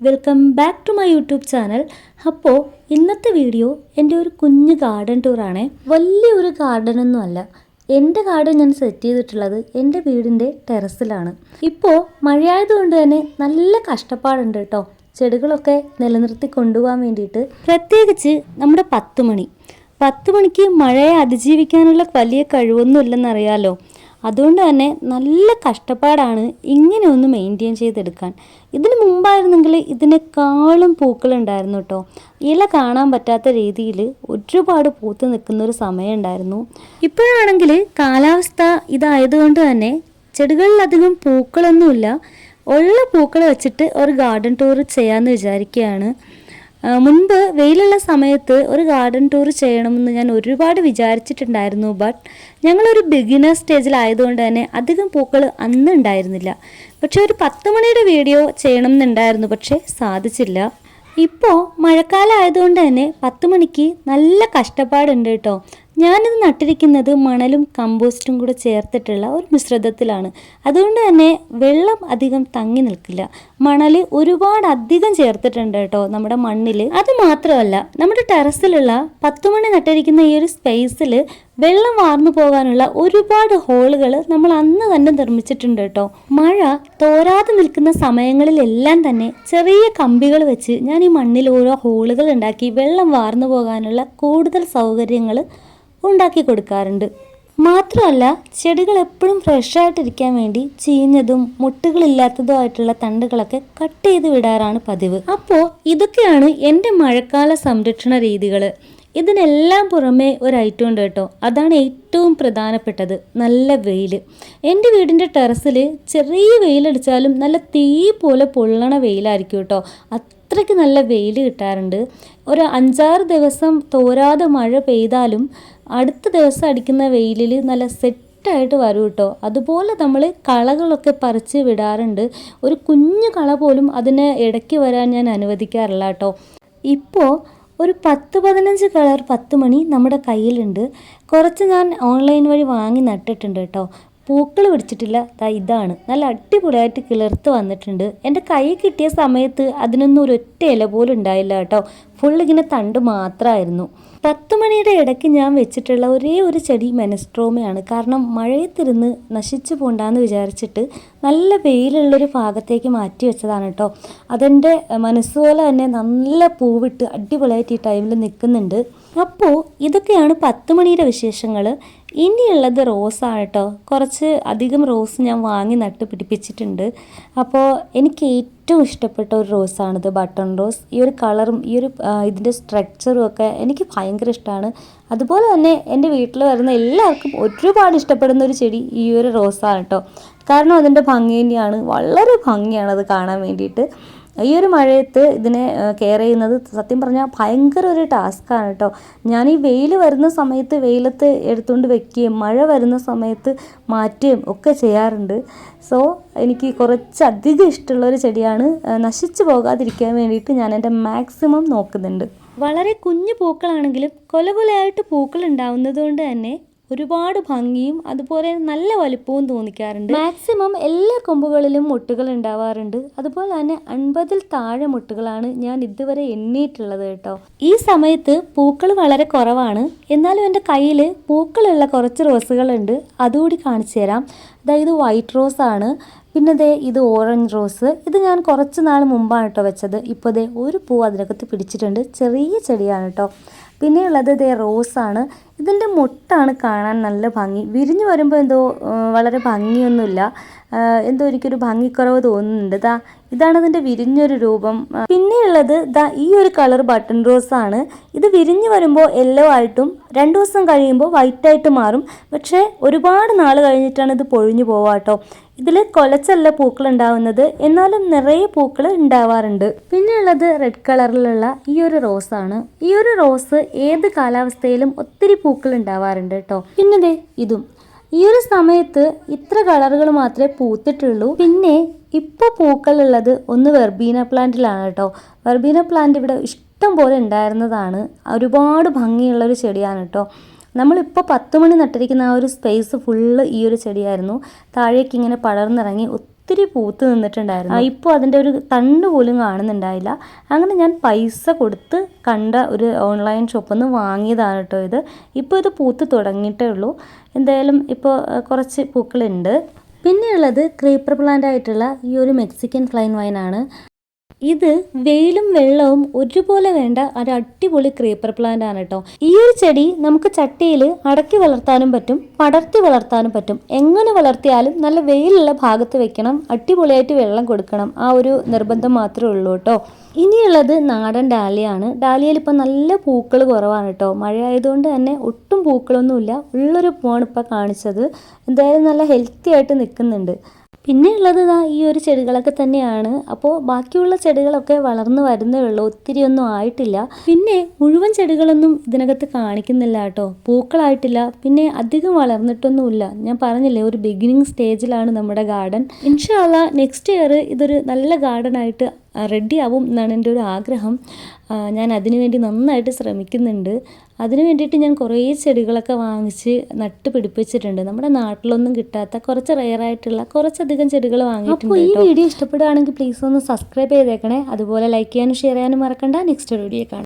Welcome back to my YouTube channel അപ്പോൾ ഇന്നത്തെ video എന്റെ ഒരു കുഞ്ഞ് ഗാർഡൻ ടൂറാണ് വലിയൊരു ഗാർഡനൊന്നും അല്ല. എന്റെ ഗാർഡൻ ഞാൻ സെറ്റ് ചെയ്തിട്ടുള്ളത് എന്റെ വീടിന്റെ ടെറസിലാണ്. ഇപ്പോൾ മഴയായതുകൊണ്ട് തന്നെ നല്ല കഷ്ടപ്പാടുണ്ട് കേട്ടോ ചെടികളൊക്കെ നിലനിർത്തി കൊണ്ടുപോകാൻ വേണ്ടിയിട്ട്. പ്രത്യേകിച്ച് നമ്മുടെ പത്ത് മണി പത്ത് മണിക്ക് മഴയെ അതിജീവിക്കാനുള്ള വലിയ കഴിവൊന്നും ഇല്ലെന്നറിയാലോ. അതുകൊണ്ട് തന്നെ നല്ല കഷ്ടപ്പാടാണ് ഇങ്ങനെ ഒന്ന് മെയിന്റെയിൻ ചെയ്തെടുക്കാൻ. ഇതിന് മുമ്പായിരുന്നെങ്കിൽ ഇതിനേക്കാളും പൂക്കളുണ്ടായിരുന്നു കേട്ടോ. ഇല കാണാൻ പറ്റാത്ത രീതിയിൽ ഒരുപാട് പൂത്ത് നിൽക്കുന്ന ഒരു സമയം ഉണ്ടായിരുന്നു. ഇപ്പോഴാണെങ്കിൽ കാലാവസ്ഥ ഇതായതുകൊണ്ട് തന്നെ ചെടികളിലധികം പൂക്കളൊന്നുമില്ല. ഉള്ള പൂക്കൾ വെച്ചിട്ട് ഒരു ഗാർഡൻ ടൂർ ചെയ്യാമെന്ന് വിചാരിക്കുകയാണ്. മുൻപ് വെയിലുള്ള സമയത്ത് ഒരു ഗാർഡൻ ടൂർ ചെയ്യണമെന്ന് ഞാൻ ഒരുപാട് വിചാരിച്ചിട്ടുണ്ടായിരുന്നു ബട്ട് ഞങ്ങളൊരു ബിഗിനർ സ്റ്റേജിലായതുകൊണ്ട് തന്നെ അധികം പൂക്കൾ അന്ന് ഉണ്ടായിരുന്നില്ല. പക്ഷെ ഒരു പത്ത് മണിയുടെ വീഡിയോ ചെയ്യണം എന്നുണ്ടായിരുന്നു പക്ഷേ സാധിച്ചില്ല. ഇപ്പോൾ മഴക്കാലം ആയതുകൊണ്ട് തന്നെ പത്ത് മണിക്ക് നല്ല കഷ്ടപ്പാടുണ്ട് കേട്ടോ. ഞാനിത് നട്ടിരിക്കുന്നത് മണലും കമ്പോസ്റ്റും കൂടെ ചേർത്തിട്ടുള്ള ഒരു മിശ്രിതത്തിലാണ്. അതുകൊണ്ട് തന്നെ വെള്ളം അധികം തങ്ങി നിൽക്കില്ല. മണൽ ഒരുപാട് അധികം ചേർത്തിട്ടുണ്ട് കേട്ടോ നമ്മുടെ മണ്ണിൽ അത് മാത്രമല്ല നമ്മുടെ ടെറസിലുള്ള പത്തുമണി നട്ടിരിക്കുന്ന ഈ ഒരു സ്പേസിൽ വെള്ളം വാർന്നു പോകാനുള്ള ഒരുപാട് ഹോളുകൾ നമ്മൾ അന്ന് തന്നെ നിർമ്മിച്ചിട്ടുണ്ട് കേട്ടോ. മഴ തോരാതെ നിൽക്കുന്ന സമയങ്ങളിലെല്ലാം തന്നെ ചെറിയ കമ്പികൾ വെച്ച് ഞാൻ ഈ മണ്ണിൽ ഓരോ ഹോളുകൾ ഉണ്ടാക്കി വെള്ളം വാർന്നു പോകാനുള്ള കൂടുതൽ സൗകര്യങ്ങൾ ഉണ്ടാക്കി കൊടുക്കാറുണ്ട്. മാത്രമല്ല ചെടികൾ എപ്പോഴും ഫ്രഷായിട്ടിരിക്കാൻ വേണ്ടി ചീഞ്ഞതും മുട്ടുകളില്ലാത്തതും ആയിട്ടുള്ള തണ്ടുകളൊക്കെ കട്ട് ചെയ്ത് വിടാറാണ് പതിവ്. അപ്പോൾ ഇതൊക്കെയാണ് എന്റെ മഴക്കാല സംരക്ഷണ രീതികൾ ഇതിനെല്ലാം പുറമേ ഒരു ഐറ്റം ഉണ്ട് കേട്ടോ. അതാണ് ഏറ്റവും പ്രധാനപ്പെട്ടത്. നല്ല വെയിൽ എന്റെ വീടിന്റെ ടെറസിൽ ചെറിയ വെയിലടിച്ചാലും നല്ല തീ പോലെ പൊള്ളണ വെയിലായിരിക്കും കേട്ടോ. അത്രയ്ക്ക് നല്ല വെയിൽ കിട്ടാറുണ്ട്. ഒരു അഞ്ചാറ് ദിവസം തോരാതെ മഴ പെയ്താലും അടുത്ത ദിവസം അടിക്കുന്ന വെയിലിൽ നല്ല സെറ്റായിട്ട് വരും കേട്ടോ. അതുപോലെ നമ്മൾ കളകളൊക്കെ പറിച്ച് വിടാറുണ്ട്. ഒരു കുഞ്ഞു കള പോലും അതിന് ഇടയ്ക്ക് വരാൻ ഞാൻ അനുവദിക്കാറില്ല കേട്ടോ. ഇപ്പോൾ ഒരു പത്ത് പതിനഞ്ച് കളർ പത്ത് മണി നമ്മുടെ കയ്യിലുണ്ട്. കുറച്ച് ഞാൻ ഓൺലൈൻ വഴി വാങ്ങി നട്ടിട്ടുണ്ട് കേട്ടോ. പൂക്കൾ പിടിച്ചിട്ടില്ല. ദാ ഇതാണ്. നല്ല അടിപൊളിയായിട്ട് കിളിർത്ത് വന്നിട്ടുണ്ട്. എന്റെ കൈ കിട്ടിയ സമയത്ത് അതിനൊന്നും ഒരു ഒറ്റ ഇല പോലും ഉണ്ടായില്ല കേട്ടോ. ഫുൾ ഇങ്ങനെ തണ്ട് മാത്രമായിരുന്നു. പത്ത് മണിയുടെ ഇടയ്ക്ക് ഞാൻ വെച്ചിട്ടുള്ള ഒരേ ഒരു ചെടി മെനസ്ട്രോമയാണ്. കാരണം മഴയത്തിരുന്ന് നശിച്ചു പോണ്ടാന്ന് വിചാരിച്ചിട്ട് നല്ല വെയിലുള്ളൊരു ഭാഗത്തേക്ക് മാറ്റി വെച്ചതാണ് കേട്ടോ. അതെന്റെ മനസ്സുപോലെ തന്നെ നല്ല പൂവിട്ട് അടിപൊളിയായിട്ട് ഈ ടൈമിൽ നിൽക്കുന്നുണ്ട്. അപ്പോൾ ഇതൊക്കെയാണ് പത്ത് മണിയുടെ വിശേഷങ്ങൾ ഇനിയുള്ളത് റോസാണ് കേട്ടോ. കുറച്ച് അധികം റോസ് ഞാൻ വാങ്ങി നട്ട് പിടിപ്പിച്ചിട്ടുണ്ട്. അപ്പോൾ എനിക്ക് ഏറ്റവും ഇഷ്ടപ്പെട്ട ഒരു റോസാണിത് ബട്ടൺ റോസ്. ഈ ഒരു കളറും ഈ ഒരു ഇതിന്റെ സ്ട്രക്ചറും ഒക്കെ എനിക്ക് ഭയങ്കര ഇഷ്ടമാണ്. അതുപോലെ തന്നെ എന്റെ വീട്ടിൽ വരുന്ന എല്ലാവർക്കും ഒരുപാട് ഇഷ്ടപ്പെടുന്ന ഒരു ചെടി ഈ ഒരു റോസാണ് കേട്ടോ. കാരണം അതിന്റെ ഭംഗി തന്നെയാണ്. വളരെ ഭംഗിയാണ് അത് കാണാൻ വേണ്ടിയിട്ട്. ഈ ഒരു മഴയത്ത് ഇതിനെ കെയർ ചെയ്യുന്നത് സത്യം പറഞ്ഞാൽ ഭയങ്കര ഒരു ടാസ്ക്കാണ് കേട്ടോ ഞാൻ ഈ വെയിൽ വരുന്ന സമയത്ത് വെയിലത്ത് എടുത്തുകൊണ്ട് വെക്കുകയും മഴ വരുന്ന സമയത്ത് മാറ്റുകയും ഒക്കെ ചെയ്യാറുണ്ട്. സോ എനിക്ക് കുറച്ചധികം ഇഷ്ടമുള്ളൊരു ചെടിയാണ് നശിച്ചു പോകാതിരിക്കാൻ വേണ്ടിയിട്ട് ഞാൻ എന്റെ മാക്സിമം നോക്കുന്നുണ്ട്. വളരെ കുഞ്ഞു പൂക്കളാണെങ്കിലും കൊല കൊലയായിട്ട് പൂക്കൾ ഉണ്ടാവുന്നത് കൊണ്ട് തന്നെ ഒരുപാട് ഭംഗിയും അതുപോലെ നല്ല വലുപ്പവും തോന്നിക്കാറുണ്ട്. മാക്സിമം എല്ലാ കൊമ്പുകളിലും മുട്ടുകൾ ഉണ്ടാവാറുണ്ട്. അതുപോലെ തന്നെ അൻപതിൽ താഴെ മുട്ടുകളാണ് ഞാൻ ഇതുവരെ എണ്ണിയിട്ടുള്ളത് കേട്ടോ. ഈ സമയത്ത് പൂക്കൾ വളരെ കുറവാണ്. എന്നാലും എന്റെ കയ്യിൽ പൂക്കളുള്ള കുറച്ച് റോസുകളുണ്ട്. അതുകൂടി കാണിച്ചു തരാം. അതായത് വൈറ്റ് റോസ് ആണ് പിന്നെ ദേ ഇത് ഓറഞ്ച് റോസ്. ഇത് ഞാൻ കുറച്ച് നാൾ മുമ്പാണ് കേട്ടോ വെച്ചത്. ഇപ്പോൾ ഒരു പൂ അതിനകത്ത് പിടിച്ചിട്ടുണ്ട്. ചെറിയ ചെടിയാണ് കേട്ടോ. പിന്നെയുള്ളത് ദേ റോസാണ്. ഇതിന്റെ മുട്ടാണ് കാണാൻ നല്ല ഭംഗി. വിരിഞ്ഞു വരുമ്പോൾ എന്തോ വളരെ ഭംഗിയൊന്നുമില്ല. എന്തോ എനിക്കൊരു ഭംഗിക്കുറവ് തോന്നുന്നുണ്ട്. ദാ ഇതാണ് ഇതിന്റെ വിരിഞ്ഞൊരു രൂപം. പിന്നെയുള്ളത് ദാ ഈ ഒരു കളർ ബട്ടൺ റോസ് ആണ് ഇത് വിരിഞ്ഞു വരുമ്പോൾ യെല്ലോ ആയിട്ടും രണ്ട് ദിവസം കഴിയുമ്പോൾ വൈറ്റ് ആയിട്ട് മാറും. പക്ഷേ ഒരുപാട് നാൾ കഴിഞ്ഞിട്ടാണ് ഇത് പൊഴിഞ്ഞു പോവാട്ടോ ഇതിൽ കൊലച്ചല്ല പൂക്കൾ ഉണ്ടാവുന്നത്. എന്നാലും നിറയെ പൂക്കൾ ഉണ്ടാവാറുണ്ട്. പിന്നെയുള്ളത് റെഡ് കളറിലുള്ള ഈ ഒരു റോസാണ് ഈ ഒരു റോസ് ഏത് കാലാവസ്ഥയിലും ഒത്തിരി പൂക്കൾ ഉണ്ടാവാറുണ്ട് കേട്ടോ പിന്നെ ഇതും. ഈ ഒരു സമയത്ത് ഇത്ര കളറുകൾ മാത്രമേ പൂത്തിട്ടുള്ളൂ. പിന്നെ ഇപ്പോൾ പൂക്കളുള്ളത് ഒന്ന് വെർബീന പ്ലാന്റിലാണ് കേട്ടോ വെർബീന പ്ലാന്റ് ഇവിടെ ഇഷ്ടം പോലെ ഉണ്ടായിരുന്നതാണ്. ഒരുപാട് ഭംഗിയുള്ള ഒരു ചെടിയാണ് കേട്ടോ നമ്മളിപ്പോൾ പത്ത് മണി നട്ടിരിക്കുന്ന ആ ഒരു സ്പേസ് ഫുള്ള് ഈ ഒരു ചെടിയായിരുന്നു. താഴേക്ക് ഇങ്ങനെ പടർന്നിറങ്ങി ഒത്തിരി പൂത്ത് നിന്നിട്ടുണ്ടായിരുന്നു. ഇപ്പോൾ അതിന്റെ ഒരു തണ്ട് പോലും കാണുന്നുണ്ടായില്ല. അങ്ങനെ ഞാൻ പൈസ കൊടുത്ത് കണ്ട ഒരു ഓൺലൈൻ ഷോപ്പിൽ നിന്ന് വാങ്ങിയതാണ് കേട്ടോ ഇത്. ഇപ്പോൾ ഇത് പൂത്ത് തുടങ്ങിയിട്ടേ ഉള്ളൂ. എന്തായാലും ഇപ്പോൾ കുറച്ച് പൂക്കളുണ്ട്. പിന്നെയുള്ളത് ക്രീപ്പർ പ്ലാന്റ് ആയിട്ടുള്ള ഈ ഒരു മെക്സിക്കൻ ഫ്ലൈൻ വൈനാണ്. ഇത് വെയിലും വെള്ളവും ഒരുപോലെ വേണ്ട ഒരു അടിപൊളി ക്രീപ്പർ പ്ലാന്റ് ആണ് കേട്ടോ ഈ ഒരു ചെടി നമുക്ക് ചട്ടിയിൽ അടക്കി വളർത്താനും പറ്റും പടർത്തി വളർത്താനും പറ്റും. എങ്ങനെ വളർത്തിയാലും നല്ല വെയിലുള്ള ഭാഗത്ത് വെക്കണം അടിപൊളിയായിട്ട് വെള്ളം കൊടുക്കണം. ആ ഒരു നിർബന്ധം മാത്രമേ ഉള്ളൂ കേട്ടോ ഇനിയുള്ളത് നാടൻ ഡാലിയാണ്. ഡാലിയയിൽ ഇപ്പം നല്ല പൂക്കൾ കുറവാണ് കേട്ടോ മഴ ആയതുകൊണ്ട് തന്നെ ഒട്ടും പൂക്കളൊന്നുമില്ല. ഉള്ളൊരു പൂവാണ് ഇപ്പോൾ കാണിച്ചത്. എന്തായാലും നല്ല ഹെൽത്തി ആയിട്ട് നിൽക്കുന്നുണ്ട്. പിന്നെ ഉള്ളത് ഇതാ ഈ ഒരു ചെടികളൊക്കെ തന്നെയാണ്. അപ്പോൾ ബാക്കിയുള്ള ചെടികളൊക്കെ വളർന്നു വരുന്നേ ഉള്ളൂ. ഒത്തിരി ഒന്നും ആയിട്ടില്ല. പിന്നെ മുഴുവൻ ചെടികളൊന്നും ഇതിനകത്ത് കാണിക്കുന്നില്ല കേട്ടോ. പൂക്കളായിട്ടില്ല. പിന്നെ അധികം വളർന്നിട്ടൊന്നുമില്ല. ഞാൻ പറഞ്ഞില്ലേ ഒരു ബിഗിനിങ് സ്റ്റേജിലാണ് നമ്മുടെ ഗാർഡൻ ഇൻഷാല്ല നെക്സ്റ്റ് ഇയർ ഇതൊരു നല്ല ഗാർഡൻ ആയിട്ട് റെഡി ആവും എന്നാണ് എന്റെ ഒരു ആഗ്രഹം. ഞാൻ അതിനുവേണ്ടി നന്നായിട്ട് ശ്രമിക്കുന്നുണ്ട്. അതിനു വേണ്ടിയിട്ട് ഞാൻ കുറേ ചെടികളൊക്കെ വാങ്ങിച്ച് നട്ട് പിടിപ്പിച്ചിട്ടുണ്ട്. നമ്മുടെ നാട്ടിലൊന്നും കിട്ടാത്ത കുറച്ച് റെയർ ആയിട്ടുള്ള കുറച്ചധികം ചെടികൾ വാങ്ങിയിട്ടുണ്ട് അപ്പോൾ ഈ വീഡിയോ ഇഷ്ടപ്പെടുകയാണെങ്കിൽ പ്ലീസ് ഒന്ന് സബ്സ്ക്രൈബ് ചെയ്തേക്കണേ. അതുപോലെ ലൈക്ക് ചെയ്യാനും ഷെയർ ചെയ്യാനും മറക്കണ്ട. നെക്സ്റ്റ് വീഡിയോ കാണാം.